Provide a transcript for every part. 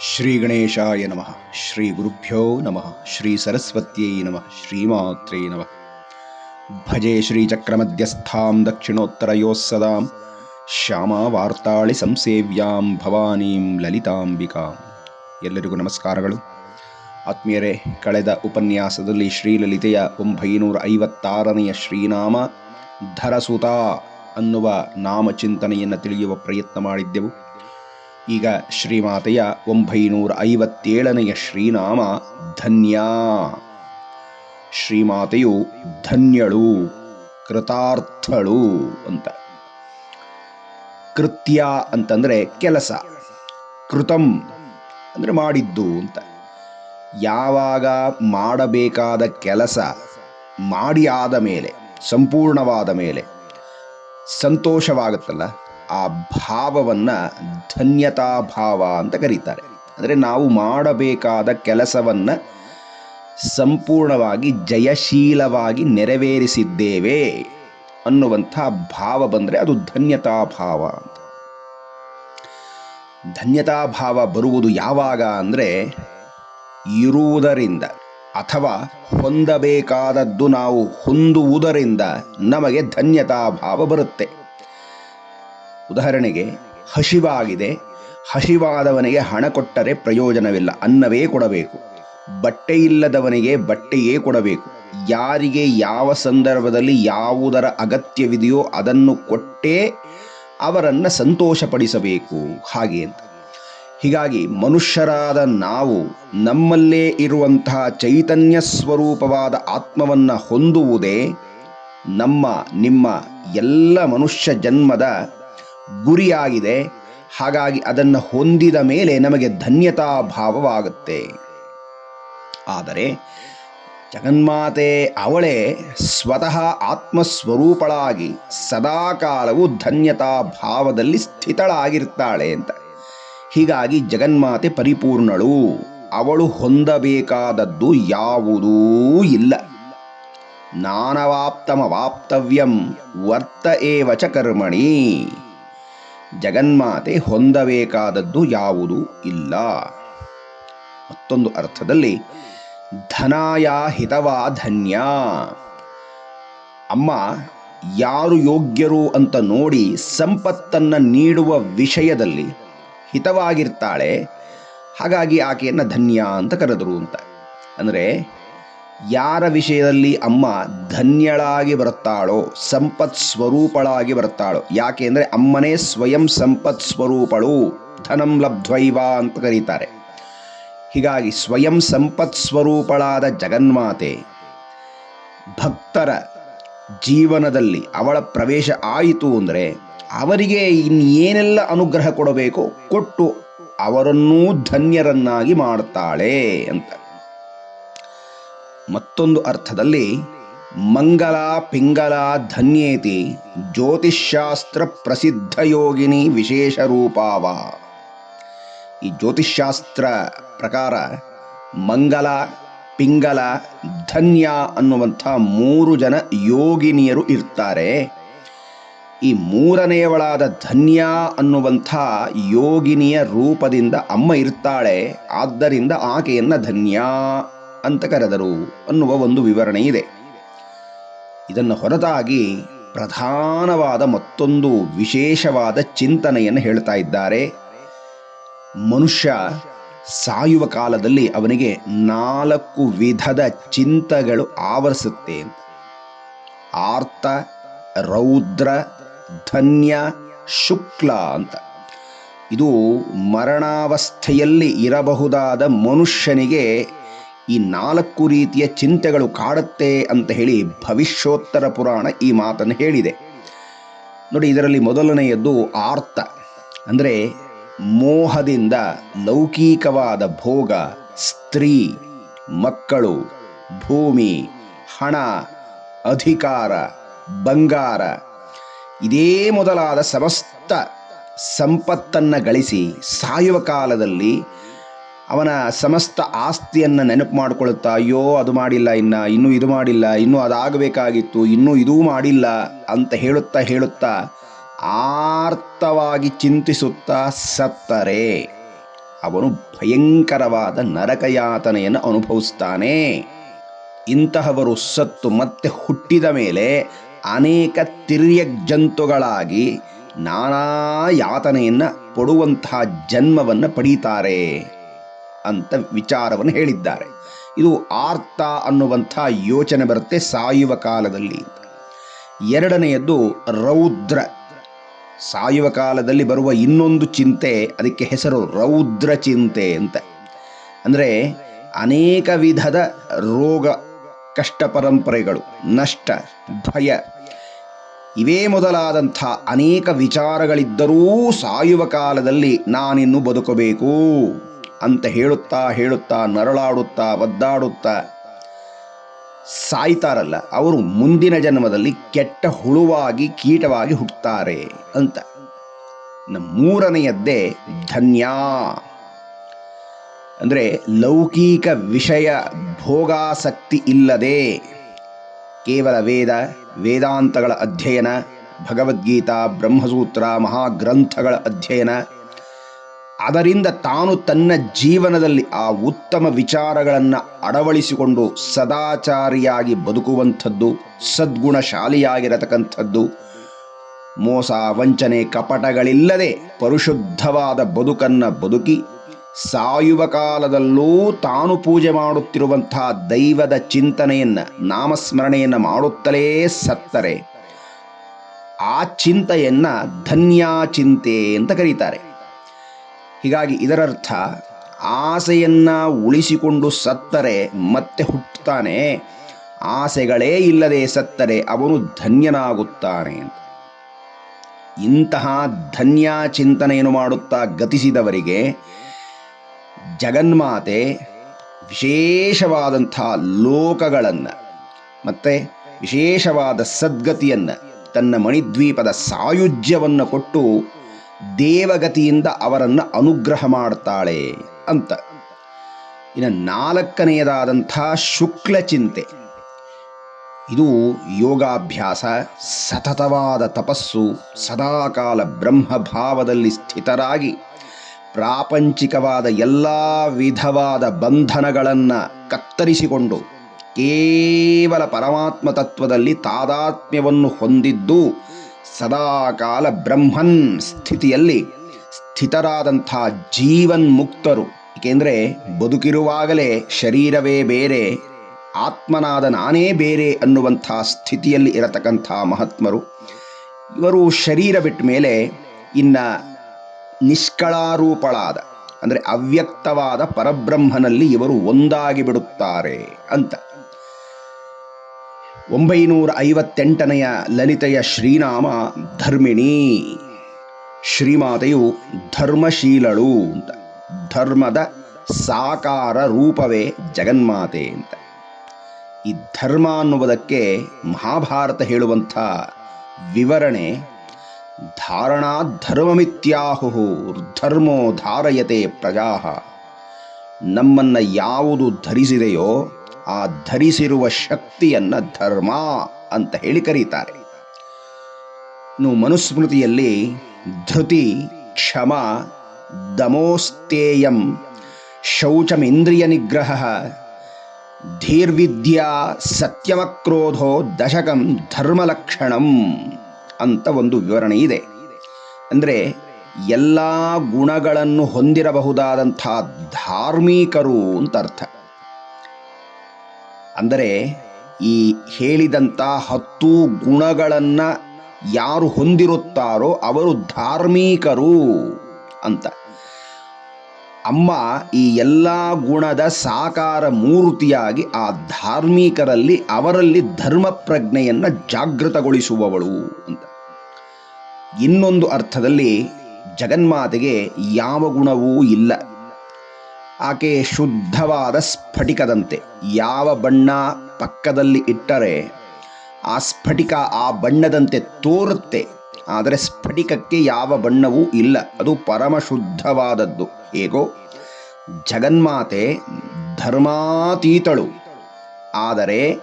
ಶ್ರೀ ಗಣೇಶಾಯ ನಮಃ. ಶ್ರೀ ಗುರುಭ್ಯೋ ನಮಃ. ಶ್ರೀ ಸರಸ್ವತ್ಯೈ ನಮಃ. ಶ್ರೀಮಾತ್ರೇ ನಮಃ. ಭಜೆ ಶ್ರೀಚಕ್ರಮಧ್ಯಸ್ಥಾಂ ದಕ್ಷಿಣೋತ್ತರಯೋಸ್ಸದಾಂ ಶ್ಯಾಮಾವಾರ್ತಾಳಿ ಸಂಸೇವ್ಯಾಂ ಭವಾನೀಂ ಲಲಿತಾಂಬಿಕಾ. ಎಲ್ಲರಿಗೂ ನಮಸ್ಕಾರಗಳು. ಆತ್ಮೀಯರೇ, ಕಳೆದ ಉಪನ್ಯಾಸದಲ್ಲಿ ಶ್ರೀಲಲಿತೆಯ ಒಂಬೈನೂರ ಐವತ್ತಾರನೆಯ ಶ್ರೀನಾಮ ಧರಸುತ ಅನ್ನುವ ನಾಮಚಿಂತನೆಯನ್ನು ತಿಳಿಯುವ ಪ್ರಯತ್ನ ಮಾಡಿದ್ದೆವು. ಈಗ ಶ್ರೀಮಾತೆಯ ಒಂಬೈನೂರ ಐವತ್ತೇಳನೆಯ ಶ್ರೀನಾಮ ಧನ್ಯಾ. ಶ್ರೀಮಾತೆಯು ಧನ್ಯಳು, ಕೃತಾರ್ಥಳು ಅಂತ. ಕೃತ್ಯ ಅಂತಂದ್ರೆ ಕೆಲಸ, ಕೃತಂ ಅಂದ್ರೆ ಮಾಡಿದ್ದು ಅಂತ. ಯಾವಾಗ ಮಾಡಬೇಕಾದ ಕೆಲಸ ಮಾಡಿ ಆದ ಮೇಲೆ, ಸಂಪೂರ್ಣವಾದ ಮೇಲೆ, ಸಂತೋಷವಾಗುತ್ತಲ್ಲ? ಆ ಭಾವವನ್ನು ಧನ್ಯತಾ ಭಾವ ಅಂತ ಕರೀತಾರೆ. ಅಂದರೆ ನಾವು ಮಾಡಬೇಕಾದ ಕೆಲಸವನ್ನು ಸಂಪೂರ್ಣವಾಗಿ ಜಯಶೀಲವಾಗಿ ನೆರವೇರಿಸಿದ್ದೇವೆ ಅನ್ನುವಂಥ ಭಾವ ಬಂದರೆ ಅದು ಧನ್ಯತಾ ಭಾವ ಅಂತ. ಧನ್ಯತಾ ಭಾವ ಬರುವುದು ಯಾವಾಗ ಅಂದರೆ ಇರುವುದರಿಂದ ಅಥವಾ ಹೊಂದಬೇಕಾದದ್ದು ನಾವು ಹೊಂದುವುದರಿಂದ ನಮಗೆ ಧನ್ಯತಾ ಭಾವ ಬರುತ್ತೆ. ಉದಾಹರಣೆಗೆ ಹಸಿವಾಗಿದೆ ಹಸಿವಾದವನಿಗೆ ಹಣ ಕೊಟ್ಟರೆ ಪ್ರಯೋಜನವಿಲ್ಲ, ಅನ್ನವೇ ಕೊಡಬೇಕು. ಬಟ್ಟೆ ಇಲ್ಲದವನಿಗೆ ಬಟ್ಟೆಯೇ ಕೊಡಬೇಕು. ಯಾರಿಗೆ ಯಾವ ಸಂದರ್ಭದಲ್ಲಿ ಯಾವುದರ ಅಗತ್ಯವಿದೆಯೋ ಅದನ್ನು ಕೊಟ್ಟೇ ಅವರನ್ನು ಸಂತೋಷಪಡಿಸಬೇಕು. ಹಾಗೆ ಅಂತ. ಹೀಗಾಗಿ, ಮನುಷ್ಯರಾದ ನಾವು ನಮ್ಮಲ್ಲೇ ಇರುವಂತಹ ಚೈತನ್ಯ ಸ್ವರೂಪವಾದ ಆತ್ಮವನ್ನು ಹೊಂದುವುದೇ ನಮ್ಮ, ನಿಮ್ಮ ಎಲ್ಲ ಮನುಷ್ಯ ಜನ್ಮದ ಗುರಿಯಾಗಿದೆ. ಹಾಗಾಗಿ ಅದನ್ನು ಹೊಂದಿದ ಮೇಲೆ ನಮಗೆ ಧನ್ಯತಾ ಭಾವವಾಗುತ್ತೆ. ಆದರೆ ಜಗನ್ಮಾತೆ ಅವಳೇ ಸ್ವತಃ ಆತ್ಮಸ್ವರೂಪಳಾಗಿ ಸದಾಕಾಲವು ಧನ್ಯತಾ ಭಾವದಲ್ಲಿ ಸ್ಥಿತಳಾಗಿರ್ತಾಳೆ ಅಂತ. ಹೀಗಾಗಿ ಜಗನ್ಮಾತೆ ಪರಿಪೂರ್ಣಳು. ಅವಳು ಹೊಂದಬೇಕಾದದ್ದು ಯಾವುದೂ ಇಲ್ಲ. ನಾನವಾಪ್ತಮವಾಪ್ತವ್ಯಂ ವರ್ತ ಏವಚ ಕರ್ಮಣಿ. ಜಗನ್ಮಾತೆ ಹೊಂದಬೇಕಾದದ್ದು ಯಾವುದೂ ಇಲ್ಲ. ಮತ್ತೊಂದು ಅರ್ಥದಲ್ಲಿ, ಧನಾಯ ಹಿತವಾ ಧನ್ಯ. ಅಮ್ಮ, ಯಾರು ಯೋಗ್ಯರು ಅಂತ ನೋಡಿ ಸಂಪತ್ತನ್ನು ನೀಡುವ ವಿಷಯದಲ್ಲಿ ಹಿತವಾಗಿರ್ತಾಳೆ, ಹಾಗಾಗಿ ಆಕೆಯನ್ನು ಧನ್ಯ ಅಂತ ಕರೆದರು ಅಂತ. ಅಂದರೆ ಯಾರ ವಿಷಯದಲ್ಲಿ ಅಮ್ಮ ಧನ್ಯಳಾಗಿ ಬರುತ್ತಾಳೋ, ಸಂಪತ್ ಸ್ವರೂಪಳಾಗಿ ಬರ್ತಾಳೋ ಯಾಕೆ ಅಂದರೆ ಅಮ್ಮನೇ ಸ್ವಯಂ ಸಂಪತ್ ಸ್ವರೂಪಳು, ಧನಂ ಲಬ್ಧ್ವೈವ ಅಂತ ಕರೀತಾರೆ. ಹೀಗಾಗಿ ಸ್ವಯಂ ಸಂಪತ್ ಸ್ವರೂಪಳಾದ ಜಗನ್ಮಾತೆ ಭಕ್ತರ ಜೀವನದಲ್ಲಿ ಅವಳ ಪ್ರವೇಶ ಆಯಿತು ಅಂದರೆ ಅವರಿಗೆ ಇನ್ನೇನೆಲ್ಲ ಅನುಗ್ರಹ ಕೊಡಬೇಕು ಕೊಟ್ಟು ಅವರನ್ನೂ ಧನ್ಯರನ್ನಾಗಿ ಮಾಡ್ತಾಳೆ ಅಂತ. ಮತ್ತೊಂದು ಅರ್ಥದಲ್ಲಿ, ಮಂಗಲ ಪಿಂಗಲ ಧನ್ಯೇತಿ ಜ್ಯೋತಿಷ್ಶಾಸ್ತ್ರ ಪ್ರಸಿದ್ಧ ಯೋಗಿನಿ ವಿಶೇಷ ರೂಪಾವ. ಈ ಜ್ಯೋತಿಷ್ಶಾಸ್ತ್ರ ಪ್ರಕಾರ ಮಂಗಲ ಪಿಂಗಲ ಧನ್ಯ ಅನ್ನುವಂಥ ಮೂರು ಜನ ಯೋಗಿನಿಯರು ಇರ್ತಾರೆ. ಈ ಮೂರನೆಯವಳಾದ ಧನ್ಯ ಅನ್ನುವಂಥ ಯೋಗಿನಿಯ ರೂಪದಿಂದ ಅಮ್ಮ ಇರ್ತಾಳೆ. ಆದ್ದರಿಂದ ಆಕೆಯನ್ನು ಧನ್ಯ ಅಂತ ಕರೆದರು ಅನ್ನುವ ಒಂದು ವಿವರಣೆ ಇದೆ. ಇದನ್ನು ಹೊರತಾಗಿ ಪ್ರಧಾನವಾದ ಮತ್ತೊಂದು ವಿಶೇಷವಾದ ಚಿಂತನೆಯನ್ನು ಹೇಳ್ತಾ ಇದ್ದಾರೆ. ಮನುಷ್ಯ ಸಾಯುವ ಕಾಲದಲ್ಲಿ ಅವನಿಗೆ ನಾಲ್ಕು ವಿಧದ ಚಿಂತಗಳು ಆವರಿಸುತ್ತೆ. ಅಂತ ಆರ್ತ ರೌದ್ರ, ಧನ್ಯ, ಶುಕ್ಲ ಅಂತ. ಇದು ಮರಣಾವಸ್ಥೆಯಲ್ಲಿ ಇರಬಹುದಾದ ಮನುಷ್ಯನಿಗೆ ಈ ನಾಲ್ಕು ರೀತಿಯ ಚಿಂತೆಗಳು ಕಾಡುತ್ತೆ ಅಂತ ಹೇಳಿ ಭವಿಷ್ಯೋತ್ತರ ಪುರಾಣ ಈ ಮಾತನ್ನು ಹೇಳಿದೆ. ನೋಡಿ, ಇದರಲ್ಲಿ ಮೊದಲನೆಯದ್ದು ಆರ್ತ. ಅಂದರೆ ಮೋಹದಿಂದ ಲೌಕಿಕವಾದ ಭೋಗ, ಸ್ತ್ರೀ, ಮಕ್ಕಳು, ಭೂಮಿ, ಹಣ, ಅಧಿಕಾರ, ಬಂಗಾರ. ಇದೇ ಮೊದಲಾದ ಸಮಸ್ತ ಸಂಪತ್ತನ್ನು ಗಳಿಸಿ ಸಾಯುವ ಕಾಲದಲ್ಲಿ ಅವನ ಸಮಸ್ತ ಆಸ್ತಿಯನ್ನು ನೆನಪು ಮಾಡಿಕೊಳ್ಳುತ್ತಾ ಅಯ್ಯೋ, ಅದು ಮಾಡಿಲ್ಲ ಇನ್ನು, ಇನ್ನೂ ಇದು ಮಾಡಿಲ್ಲ, ಇನ್ನೂ ಅದಾಗಬೇಕಾಗಿತ್ತು, ಇನ್ನೂ ಇದೂ ಮಾಡಿಲ್ಲ ಅಂತ ಹೇಳುತ್ತಾ ಹೇಳುತ್ತಾ ಆರ್ತವಾಗಿ ಚಿಂತಿಸುತ್ತಾ ಸತ್ತರೆ. ಅವನು ಭಯಂಕರವಾದ ನರಕಯಾತನೆಯನ್ನು ಅನುಭವಿಸ್ತಾನೆ. ಇಂತಹವರು ಸತ್ತು ಮತ್ತೆ ಹುಟ್ಟಿದ ಮೇಲೆ ಅನೇಕ ತಿರ್ಯ ಜಂತುಗಳಾಗಿ ನಾನಾ ಯಾತನೆಯನ್ನು ಪಡುವಂತಹ ಜನ್ಮವನ್ನು ಪಡೀತಾರೆ. ಅಂತ ವಿಚಾರವನ್ನು ಹೇಳಿದ್ದಾರೆ. ಇದು ಆರ್ತ ಅನ್ನುವಂಥ ಯೋಚನೆ ಬರುತ್ತೆ ಸಾಯುವ ಕಾಲದಲ್ಲಿ. ಎರಡನೆಯದ್ದು ರೌದ್ರ. ಸಾಯುವ ಕಾಲದಲ್ಲಿ ಬರುವ ಇನ್ನೊಂದು ಚಿಂತೆ, ಅದಕ್ಕೆ ಹೆಸರು ರೌದ್ರ ಚಿಂತೆ ಅಂತ. ಅಂದರೆ ಅನೇಕ ವಿಧದ ರೋಗ, ಕಷ್ಟ ಪರಂಪರೆಗಳು, ನಷ್ಟ, ಭಯ, ಇವೇ ಮೊದಲಾದಂಥ ಅನೇಕ ವಿಚಾರಗಳಿದ್ದರೂ ಸಾಯುವ ಕಾಲದಲ್ಲಿ ನಾನಿನ್ನು ಬದುಕಬೇಕು. ಅಂತ ಹೇಳುತ್ತಾ ಹೇಳುತ್ತಾ ನರಳಾಡುತ್ತಾ ಒದ್ದಾಡುತ್ತಾ ಸಾಯ್ತಾರಲ್ಲ, ಅವರು ಮುಂದಿನ ಜನ್ಮದಲ್ಲಿ ಕೆಟ್ಟ ಹುಳುವಾಗಿ, ಕೀಟವಾಗಿ ಹುಟ್ಟುತ್ತಾರೆ ಅಂತ. ಮೂರನೆಯದ್ದೇ ಧನ್ಯ. ಅಂದರೆ ಲೌಕಿಕ ವಿಷಯ ಭೋಗಾಸಕ್ತಿ ಇಲ್ಲದೆ ಕೇವಲ ವೇದ, ವೇದಾಂತಗಳ ಅಧ್ಯಯನ, ಭಗವದ್ಗೀತಾ, ಬ್ರಹ್ಮಸೂತ್ರ, ಮಹಾಗ್ರಂಥಗಳ ಅಧ್ಯಯನ ಅದರಿಂದ ತಾನು ತನ್ನ ಜೀವನದಲ್ಲಿ ಆ ಉತ್ತಮ ವಿಚಾರಗಳನ್ನು ಅಳವಡಿಸಿಕೊಂಡು ಸದಾಚಾರಿಯಾಗಿ ಬದುಕುವಂಥದ್ದು, ಸದ್ಗುಣಶಾಲಿಯಾಗಿರತಕ್ಕಂಥದ್ದು. ಮೋಸ, ವಂಚನೆ, ಕಪಟಗಳಿಲ್ಲದೆ ಪರಿಶುದ್ಧವಾದ ಬದುಕನ್ನು ಬದುಕಿ ಸಾಯುವ ಕಾಲದಲ್ಲೂ ತಾನು ಪೂಜೆ ಮಾಡುತ್ತಿರುವಂತಹ ದೈವದ ಚಿಂತನೆಯನ್ನು, ನಾಮಸ್ಮರಣೆಯನ್ನು ಮಾಡುತ್ತಲೇ ಸತ್ತರೆ. ಆ ಚಿಂತೆಯನ್ನು ಧನ್ಯಾ ಚಿಂತೆ ಅಂತ ಕರೀತಾರೆ. ಹೀಗಾಗಿ ಇದರರ್ಥ ಆಸೆಯನ್ನು ಉಳಿಸಿಕೊಂಡು ಸತ್ತರೆ ಮತ್ತೆ ಹುಟ್ಟುತ್ತಾನೆ. ಆಸೆಗಳೇ ಇಲ್ಲದೆ ಸತ್ತರೆ ಅವನು ಧನ್ಯನಾಗುತ್ತಾನೆ ಅಂತ. ಇಂತಹ ಧನ್ಯ ಚಿಂತನೆಯನ್ನು ಮಾಡುತ್ತಾ ಗತಿಸಿದವರಿಗೆ ಜಗನ್ಮಾತೆ ವಿಶೇಷವಾದಂಥ ಲೋಕಗಳನ್ನು ಮತ್ತು ವಿಶೇಷವಾದ ಸದ್ಗತಿಯನ್ನು ತನ್ನ ಮಣಿದ್ವೀಪದ ಸಾಯುಜ್ಯವನ್ನು ಕೊಟ್ಟು ದೇವಗತಿಯಿಂದ ಅವರನ್ನು ಅನುಗ್ರಹ ಮಾಡ್ತಾಳೆ ಅಂತ. ಇನ್ನು ನಾಲ್ಕನೆಯದಾದಂಥ ಶುಕ್ಲ ಚಿಂತೆ. ಇದು ಯೋಗಾಭ್ಯಾಸ, ಸತತವಾದ ತಪಸ್ಸು, ಸದಾಕಾಲ ಬ್ರಹ್ಮಭಾವದಲ್ಲಿ ಸ್ಥಿತರಾಗಿ ಪ್ರಾಪಂಚಿಕವಾದ ಎಲ್ಲ ವಿಧವಾದ ಬಂಧನಗಳನ್ನು ಕತ್ತರಿಸಿಕೊಂಡು ಕೇವಲ ಪರಮಾತ್ಮ ತತ್ವದಲ್ಲಿ ತಾದಾತ್ಮ್ಯವನ್ನು ಹೊಂದಿದ್ದು ಸದಾಕಾಲ ಬ್ರಹ್ಮನ್ ಸ್ಥಿತಿಯಲ್ಲಿ ಸ್ಥಿತರಾದಂಥ ಜೀವನ್ ಮುಕ್ತರು ಏಕೆಂದರೆ ಬದುಕಿರುವಾಗಲೇ ಶರೀರವೇ ಬೇರೆ, ಆತ್ಮನಾದ ನಾನೇ ಬೇರೆ ಅನ್ನುವಂಥ ಸ್ಥಿತಿಯಲ್ಲಿ ಇರತಕ್ಕಂಥ ಮಹಾತ್ಮರು. ಇವರು ಶರೀರ ಬಿಟ್ಟ ಮೇಲೆ ಇನ್ನ ನಿಷ್ಕಳಾರೂಪಳಾದ, ಅಂದರೆ ಅವ್ಯಕ್ತವಾದ ಪರಬ್ರಹ್ಮನಲ್ಲಿ ಇವರು ಒಂದಾಗಿ ಬಿಡುತ್ತಾರೆ ಅಂತ. ಒಂಬೈನೂರ ಐವತ್ತೆಂಟನೆಯ ಲಲಿತೆಯ ಶ್ರೀನಾಮ ಧರ್ಮಿಣಿ. ಶ್ರೀಮಾತೆಯು ಧರ್ಮಶೀಲಳು ಅಂತ. ಧರ್ಮದ ಸಾಕಾರ ರೂಪವೇ ಜಗನ್ಮಾತೆ ಅಂತ. ಈ ಧರ್ಮ ಅನ್ನುವುದಕ್ಕೆ ಮಹಾಭಾರತ ಹೇಳುವಂಥ ವಿವರಣೆ, ಧಾರಣಾ ಧರ್ಮಮಿತ್ಯಾಹು ಧರ್ಮೋ ಧಾರಯತೆ ಪ್ರಜಾ ನಮ್ಮನ್ನು ಯಾವುದು ಧರಿಸಿದೆಯೋ ಆ ಧರಿಸಿರುವ ಶಕ್ತಿಯನ್ನು ಧರ್ಮ ಅಂತ ಹೇಳಿ ಕರೀತಾರೆ. ಇನ್ನು ಮನುಸ್ಮೃತಿಯಲ್ಲಿ ಧೃತಿ, ಕ್ಷಮ, ದಮೋಸ್ತೇಯಂ, ಶೌಚಮಿಂದ್ರಿಯ ನಿಗ್ರಹ, ಧೀರ್ವಿದ್ಯಾ, ಸತ್ಯಮಕ್ರೋಧೋ, ದಶಕಂ, ಧರ್ಮಲಕ್ಷಣಂ ಅಂತ ಒಂದು ವಿವರಣೆ ಇದೆ. ಅಂದರೆ ಎಲ್ಲ ಗುಣಗಳನ್ನು ಹೊಂದಿರಬಹುದಾದಂಥ ಧಾರ್ಮಿಕರು ಅಂತ ಅರ್ಥ. ಅಂದರೆ ಈ ಹೇಳಿದಂಥ ಹತ್ತು ಗುಣಗಳನ್ನು ಯಾರು ಹೊಂದಿರುತ್ತಾರೋ ಅವರು ಧಾರ್ಮಿಕರು ಅಂತ. ಅಮ್ಮ ಈ ಎಲ್ಲ ಗುಣದ ಸಾಕಾರ ಮೂರ್ತಿಯಾಗಿ ಆ ಧಾರ್ಮಿಕರಲ್ಲಿ ಅವರಲ್ಲಿ ಧರ್ಮ ಪ್ರಜ್ಞೆಯನ್ನು ಜಾಗೃತಗೊಳಿಸುವವಳು ಅಂತ. ಇನ್ನೊಂದು ಅರ್ಥದಲ್ಲಿ ಜಗನ್ಮಾತೆಗೆ ಯಾವ ಗುಣವೂ ಇಲ್ಲ. ಆಕೆ ಶುದ್ಧವಾದ ಸ್ಫಟಿಕದಂತೆ. ಯಾವ ಬಣ್ಣ ಪಕ್ಕದಲ್ಲಿ ಇಟ್ಟರೆ ಆ ಸ್ಫಟಿಕ ಆ ಬಣ್ಣದಂತೆ ತೋರುತ್ತೆ. ಆದರೆ ಸ್ಫಟಿಕಕ್ಕೆ ಯಾವ ಬಣ್ಣವೂ ಇಲ್ಲ. ಅದು ಪರಮ ಶುದ್ಧವಾದದ್ದು ಹೇಗೋ? ಜಗನ್ಮಾತೆ ಧರ್ಮಾತೀತಳು. ಆದರೆ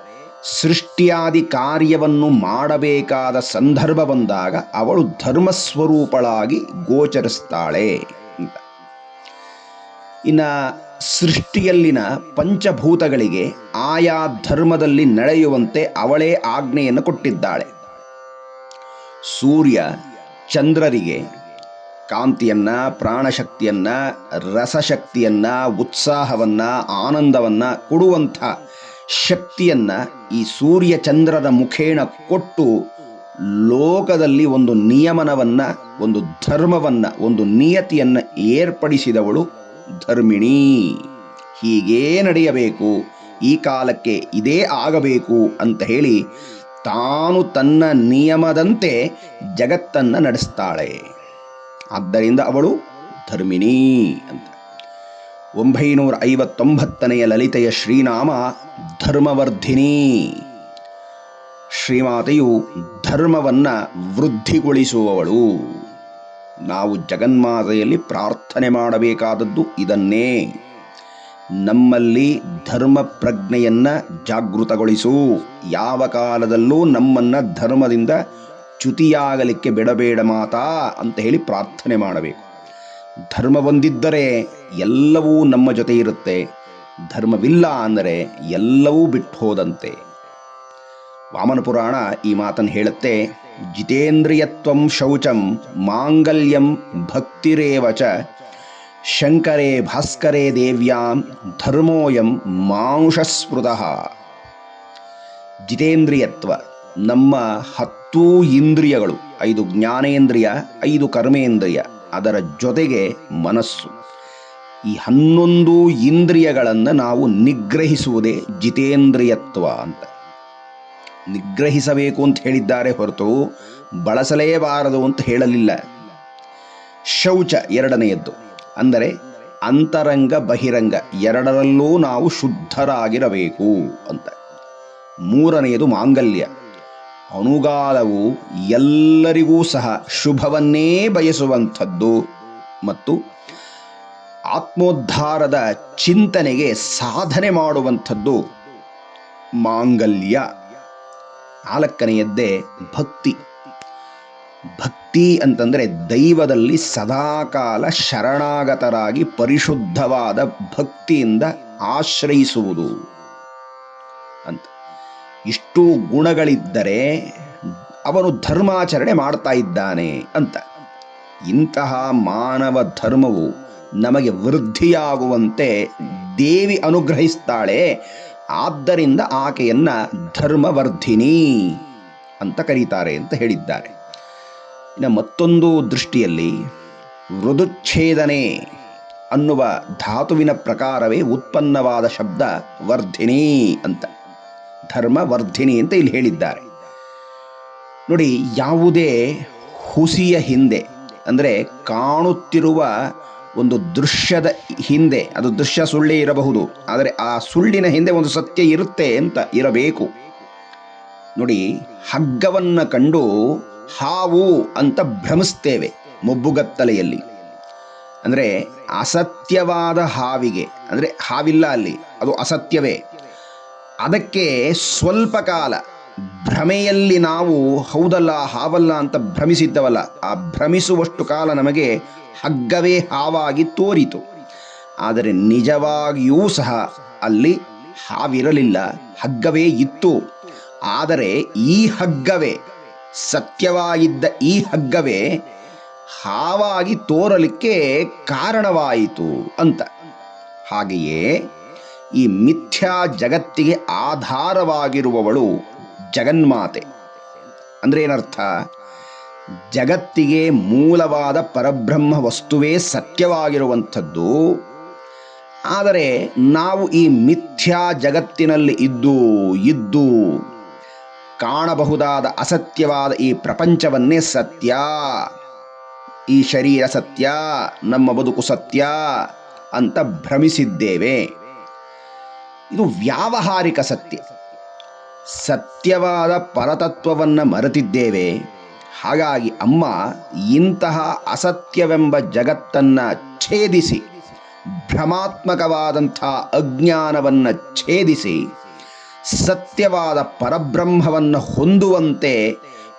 ಸೃಷ್ಟಿಯಾದಿ ಕಾರ್ಯವನ್ನು ಮಾಡಬೇಕಾದ ಸಂದರ್ಭ ಬಂದಾಗ ಅವಳು ಧರ್ಮಸ್ವರೂಪಳಾಗಿ ಗೋಚರಿಸ್ತಾಳೆ ಅಂತ. ಇನ್ನು ಸೃಷ್ಟಿಯಲ್ಲಿನ ಪಂಚಭೂತಗಳಿಗೆ ಆಯಾ ಧರ್ಮದಲ್ಲಿ ನಡೆಯುವಂತೆ ಅವಳೇ ಆಜ್ಞೆಯನ್ನು ಕೊಟ್ಟಿದ್ದಾಳೆ. ಸೂರ್ಯ ಚಂದ್ರರಿಗೆ ಕಾಂತಿಯನ್ನ, ಪ್ರಾಣಶಕ್ತಿಯನ್ನ, ರಸಶಕ್ತಿಯನ್ನ, ಉತ್ಸಾಹವನ್ನ, ಆನಂದವನ್ನ ಕೊಡುವಂಥ ಶಕ್ತಿಯನ್ನ ಈ ಸೂರ್ಯ ಚಂದ್ರರ ಮುಖೇಣ ಕೊಟ್ಟು ಲೋಕದಲ್ಲಿ ಒಂದು ನಿಯಮನವನ್ನ, ಒಂದು ಧರ್ಮವನ್ನ, ಒಂದು ನಿಯತಿಯನ್ನ ಏರ್ಪಡಿಸಿದವಳು ಧರ್ಮಿಣಿ. ಹೀಗೇ ನಡೆಯಬೇಕು. ಈ ಕಾಲಕ್ಕೆ ಇದೇ ಆಗಬೇಕು ಅಂತ ಹೇಳಿ ತಾನು ತನ್ನ ನಿಯಮದಂತೆ ಜಗತ್ತನ್ನು ನಡೆಸ್ತಾಳೆ. ಆದ್ದರಿಂದ ಅವಳು ಧರ್ಮಿಣಿ ಅಂತ. ಒಂಬೈನೂರ ಐವತ್ತೊಂಬತ್ತನೆಯ ಲಲಿತೆಯ ಶ್ರೀನಾಮ ಧರ್ಮವರ್ಧಿನಿ. ಶ್ರೀಮಾತೆಯು ಧರ್ಮವನ್ನು ವೃದ್ಧಿಗೊಳಿಸುವವಳು. ನಾವು ಜಗನ್ಮಾತೆಯಲ್ಲಿ ಪ್ರಾರ್ಥನೆ ಮಾಡಬೇಕಾದದ್ದು ಇದನ್ನೇ. ನಮ್ಮಲ್ಲಿ ಧರ್ಮ ಪ್ರಜ್ಞೆಯನ್ನು ಜಾಗೃತಗೊಳಿಸು. ಯಾವ ಕಾಲದಲ್ಲೂ ನಮ್ಮನ್ನು ಧರ್ಮದಿಂದ ಚ್ಯುತಿಯಾಗಲಿಕ್ಕೆ ಬಿಡಬೇಡ ಮಾತಾ ಅಂತ ಹೇಳಿ ಪ್ರಾರ್ಥನೆ ಮಾಡಬೇಕು. ಧರ್ಮ ಒಂದಿದ್ದರೆ ಎಲ್ಲವೂ ನಮ್ಮ ಜೊತೆ ಇರುತ್ತೆ. ಧರ್ಮವಿಲ್ಲ ಅಂದರೆ ಎಲ್ಲವೂ ಬಿಟ್ಟು ಹೋದಂತೆ. ವಾಮನ ಪುರಾಣ ಈ ಮಾತನ್ನು ಹೇಳುತ್ತೆ. ಜಿತೇಂದ್ರಿಯತ್ವಂ ಶೌಚಂ ಮಾಂಗಲ್ಯಂ ಭಕ್ತಿರೇವ ಚ ಶಂಕರೇ ಭಾಸ್ಕರೇ ದೇವ್ಯಾಂ ಧರ್ಮೋಯಂ ಮಾನುಷಸ್ಮೃತಃ ಜಿತೇಂದ್ರಿಯತ್ವ ನಮ್ಮ ಹತ್ತೂ ಇಂದ್ರಿಯಗಳು, ಐದು ಜ್ಞಾನೇಂದ್ರಿಯ, ಐದು ಕರ್ಮೇಂದ್ರಿಯ, ಅದರ ಜೊತೆಗೆ ಮನಸ್ಸು. ಈ ಹನ್ನೊಂದು ಇಂದ್ರಿಯಗಳನ್ನು ನಾವು ನಿಗ್ರಹಿಸುವುದೇ ಜಿತೇಂದ್ರಿಯತ್ವ ಅಂತ. ನಿಗ್ರಹಿಸಬೇಕು ಅಂತ ಹೇಳಿದ್ದಾರೆ ಹೊರತು ಬಳಸಲೇಬಾರದು ಅಂತ ಹೇಳಲಿಲ್ಲ. ಶೌಚ ಎರಡನೆಯದ್ದು. ಅಂದರೆ ಅಂತರಂಗ ಬಹಿರಂಗ ಎರಡರಲ್ಲೂ ನಾವು ಶುದ್ಧರಾಗಿರಬೇಕು ಅಂತ. ಮೂರನೆಯದು ಮಾಂಗಲ್ಯ. ಅನುಗಾಲವು ಎಲ್ಲರಿಗೂ ಸಹ ಶುಭವನ್ನೇ ಬಯಸುವಂಥದ್ದು ಮತ್ತು ಆತ್ಮೋದ್ಧಾರದ ಚಿಂತನೆಗೆ ಸಾಧನೆ ಮಾಡುವಂಥದ್ದು ಮಾಂಗಲ್ಯ. ನಾಲ್ಕನೆಯದ್ದೇ ಭಕ್ತಿ. ಭಕ್ತಿ ಅಂತಂದರೆ ದೈವದಲ್ಲಿ ಸದಾಕಾಲ ಶರಣಾಗತರಾಗಿ ಪರಿಶುದ್ಧವಾದ ಭಕ್ತಿಯಿಂದ ಆಶ್ರಯಿಸುವುದು ಅಂತ. ಇಷ್ಟು ಗುಣಗಳಿದ್ದರೆ ಅವನು ಧರ್ಮಾಚರಣೆ ಮಾಡ್ತಾ ಇದ್ದಾನೆ ಅಂತ. ಇಂತಹ ಮಾನವ ಧರ್ಮವು ನಮಗೆ ವೃದ್ಧಿಯಾಗುವಂತೆ ದೇವಿ ಅನುಗ್ರಹಿಸ್ತಾಳೆ ಆದ್ದರಿಂದ ಆಕೆಯನ್ನ ಧರ್ಮವರ್ಧಿನಿ ಅಂತ ಕರೀತಾರೆ ಅಂತ ಹೇಳಿದ್ದಾರೆ. ಇನ್ನು ಮತ್ತೊಂದು ದೃಷ್ಟಿಯಲ್ಲಿ ಮೃದುಚ್ಛೇದನೆ ಅನ್ನುವ ಧಾತುವಿನ ಪ್ರಕಾರವೇ ಉತ್ಪನ್ನವಾದ ಶಬ್ದ ವರ್ಧಿನಿ ಅಂತ. ಧರ್ಮವರ್ಧಿನಿ ಅಂತ ಇಲ್ಲಿ ಹೇಳಿದ್ದಾರೆ. ನೋಡಿ, ಯಾವುದೇ ಹುಸಿಯ ಹಿಂದೆ, ಅಂದರೆ ಕಾಣುತ್ತಿರುವ ಒಂದು ದೃಶ್ಯದ ಹಿಂದೆ, ಅದು ದೃಶ್ಯ ಸುಳ್ಳೇ ಇರಬಹುದು, ಆದರೆ ಆ ಸುಳ್ಳಿನ ಹಿಂದೆ ಒಂದು ಸತ್ಯ ಇರುತ್ತೆ ಅಂತ ಇರಬೇಕು. ನೋಡಿ, ಹಗ್ಗವನ್ನು ಕಂಡು ಹಾವು ಅಂತ ಭ್ರಮಿಸ್ತೇವೆ ಮೊಬ್ಬುಗತ್ತಲೆಯಲ್ಲಿ. ಅಂದರೆ ಅಸತ್ಯವಾದ ಹಾವಿಗೆ, ಅಂದರೆ ಹಾವಿಲ್ಲ ಅಲ್ಲಿ, ಅದು ಅಸತ್ಯವೇ. ಅದಕ್ಕೆ ಸ್ವಲ್ಪ ಕಾಲ ಭ್ರಮೆಯಲ್ಲಿ ನಾವು ಹೌದಲ್ಲ, ಹಾವಲ್ಲ ಅಂತ ಭ್ರಮಿಸಿದ್ದವಲ್ಲ, ಆ ಭ್ರಮಿಸುವಷ್ಟು ಕಾಲ ನಮಗೆ ಹಗ್ಗವೇ ಹಾವಾಗಿ ತೋರಿತು. ಆದರೆ ನಿಜವಾಗಿಯೂ ಸಹ ಅಲ್ಲಿ ಹಾವಿರಲಿಲ್ಲ, ಹಗ್ಗವೇ ಇತ್ತು. ಆದರೆ ಈ ಹಗ್ಗವೇ, ಸತ್ಯವಾಗಿದ್ದ ಈ ಹಗ್ಗವೇ ಹಾವಾಗಿ ತೋರಲಿಕ್ಕೆ ಕಾರಣವಾಯಿತು ಅಂತ. ಹಾಗೆಯೇ ಈ ಮಿಥ್ಯಾ ಜಗತ್ತಿಗೆ ಆಧಾರವಾಗಿರುವವಳು ಜಗನ್ಮಾತೆ ಅಂದ್ರೆ ಏನರ್ಥ? ಜಗತ್ತಿಗೆ ಮೂಲವಾದ ಪರಬ್ರಹ್ಮ ವಸ್ತುವೇ ಸತ್ಯವಾಗಿರುವಂಥದ್ದು. ಆದರೆ ನಾವು ಈ ಮಿಥ್ಯಾ ಜಗತ್ತಿನಲ್ಲಿ ಇದ್ದು ಇದ್ದು ಕಾಣಬಹುದಾದ ಅಸತ್ಯವಾದ ಈ ಪ್ರಪಂಚವನ್ನೇ ಸತ್ಯ. ಈ ಶರೀರ ಸತ್ಯ, ನಮ್ಮ ಬದುಕು ಸತ್ಯ ಅಂತ ಭ್ರಮಿಸಿದ್ದೇವೆ. ಇದು ವ್ಯಾವಹಾರಿಕ ಸತ್ಯ. ಸತ್ಯವಾದ ಪರತತ್ವವನ್ನು ಮರೆತಿದ್ದೇವೆ. ಹಾಗಾಗಿ ಅಮ್ಮ, ಇಂತಹ ಅಸತ್ಯವೆಂಬ ಜಗತ್ತನ್ನು ಛೇದಿಸಿ, ಭ್ರಮಾತ್ಮಕವಾದಂಥ ಅಜ್ಞಾನವನ್ನು ಛೇದಿಸಿ, ಸತ್ಯವಾದ ಪರಬ್ರಹ್ಮವನ್ನು ಹೊಂದುವಂತೆ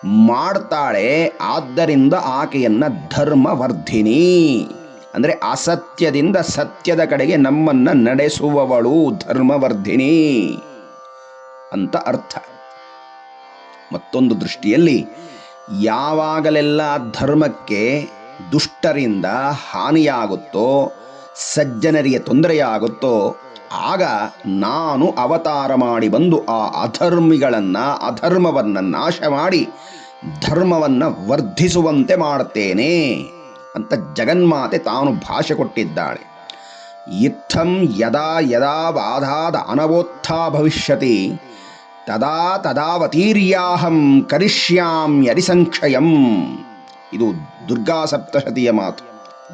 ಮಾಡ್ತಾಳೆ, ಆದ್ದರಿಂದ ಆಕೆಯನ್ನು ಧರ್ಮವರ್ಧಿನಿ. ಅಂದರೆ ಅಸತ್ಯದಿಂದ ಸತ್ಯದ ಕಡೆಗೆ ನಮ್ಮನ್ನು ನಡೆಸುವವಳು ಧರ್ಮವರ್ಧಿನಿ. ಅಂತ ಅರ್ಥ. ಮತ್ತೊಂದು ದೃಷ್ಟಿಯಲ್ಲಿ ಯಾವಾಗಲೆಲ್ಲ ಧರ್ಮಕ್ಕೆ ದುಷ್ಟರಿಂದ ಹಾನಿಯಾಗುತ್ತೋ, ಸಜ್ಜನರಿಗೆ ತೊಂದರೆಯಾಗುತ್ತೋ, ಆಗ ನಾನು ಅವತಾರ ಮಾಡಿ ಬಂದು ಆ ಅಧರ್ಮಿಗಳನ್ನು, ಅಧರ್ಮವನ್ನು ನಾಶ ಮಾಡಿ ಧರ್ಮವನ್ನು ವರ್ಧಿಸುವಂತೆ ಮಾಡುತ್ತೇನೆ ಅಂತ ಜಗನ್ಮಾತೆ ತಾನು ಭಾಷೆ ಕೊಟ್ಟಿದ್ದಾಳೆ. ಇತ್ತಂ ಯದಾ ಯದಾ ಬಾಧಾದ ಅನವೋತ್ಥಾ ಭವಿಷ್ಯತಿ ತದಾ ತದಾವತೀರ್ಯಾಹಂ ಕರಿಷ್ಯಾಮ್ಯರಿಸಂಕ್ಷಯಂ ಇದು ದುರ್ಗಾ ಸಪ್ತಶತಿಯ ಮಾತು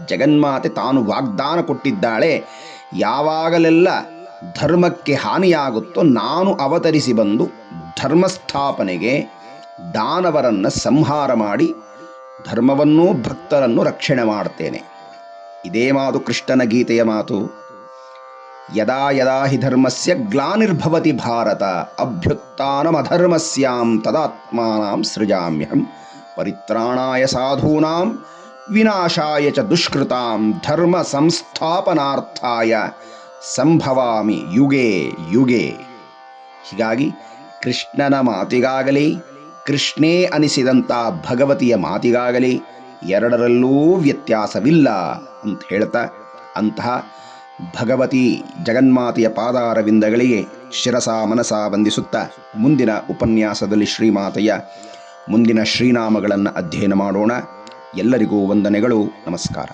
ಜಗನ್ಮಾತೆ ತಾನು ವಾಗ್ದಾನ ಕೊಟ್ಟಿದ್ದಾಳೆ ಯಾವಾಗಲೆಲ್ಲ ಧರ್ಮಕ್ಕೆ ಹಾನಿಯಾಗುತ್ತೋ ನಾನು ಅವತರಿಸಿ ಬಂದು ಧರ್ಮಸ್ಥಾಪನೆಗೆ ದಾನವರನ್ನು ಸಂಹಾರ ಮಾಡಿ ಧರ್ಮವನ್ನೂ ಭಕ್ತರನ್ನು ರಕ್ಷಣೆ ಮಾಡ್ತೇನೆ ಇದೇ ಮಾತು ಕೃಷ್ಣನ ಗೀತೆಯ ಮಾತು ಯದಾ ಯದಾ ಹಿ ಧರ್ಮಸ್ಯ ಗ್ಲಾನಿರ್ಭವತಿ ಭಾರತ ಅಭ್ಯುತ್ಥಾನಮಧರ್ಮಸ್ಯಾಂ ತದಾತ್ಮಾನಾಂ ಸೃಜಾಮ್ಯಹಂ ಪರಿತ್ರಾಣಾಯ ಸಾಧೂನಾಂ ವಿನಾಶಾಯ ಚ ದುಷ್ಕೃತಾಂ ಧರ್ಮ ಸಂಸ್ಥಾಪನಾರ್ಥಾಯ ಸಂಭವಾಮಿ ಯುಗೆ ಯುಗೆ ಹೀಗಾಗಿ ಕೃಷ್ಣನ ಮಾತಿಗಾಗಲಿ, ಕೃಷ್ಣೇ ಅನಿಸಿದಂಥ ಭಗವತಿಯ ಮಾತಿಗಾಗಲಿ, ಎರಡರಲ್ಲೂ ವ್ಯತ್ಯಾಸವಿಲ್ಲ ಅಂತ ಹೇಳ್ತಾ ಅಂತಹ ಭಗವತಿ ಜಗನ್ಮಾತೆಯ ಪಾದಾರವಿಂದಗಳಿಗೆ ಶಿರಸ ಮನಸ ವಂದಿಸುತ್ತ ಮುಂದಿನ ಉಪನ್ಯಾಸದಲ್ಲಿ ಶ್ರೀಮಾತೆಯ ಮುಂದಿನ ಶ್ರೀನಾಮಗಳನ್ನು ಅಧ್ಯಯನ ಮಾಡೋಣ. ಎಲ್ಲರಿಗೂ ವಂದನೆಗಳು. ನಮಸ್ಕಾರ.